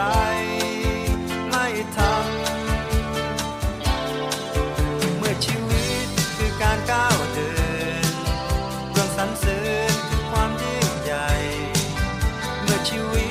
รไม่ทำเมื่อชีวิตคือการก้าวเดินเรื่องสรรเสริญคือความยิ่งใหญ่ เมื่อชีวิต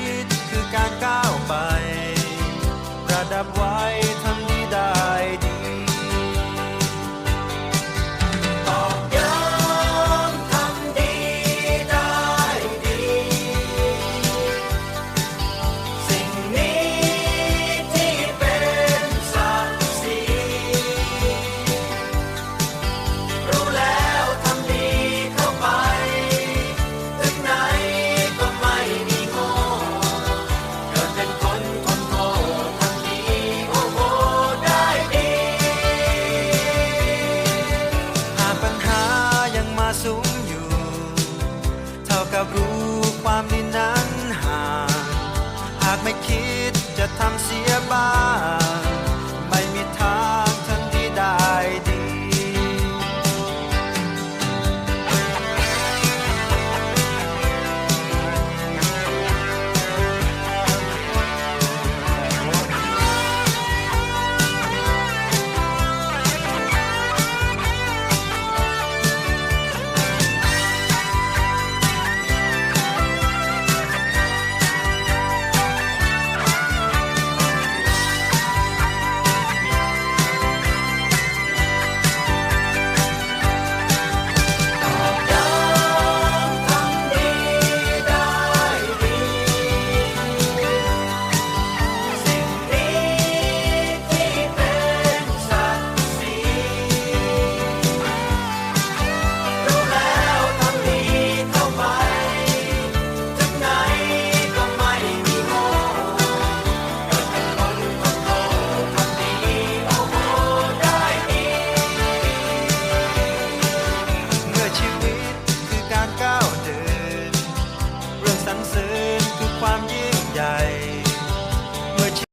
不要孤。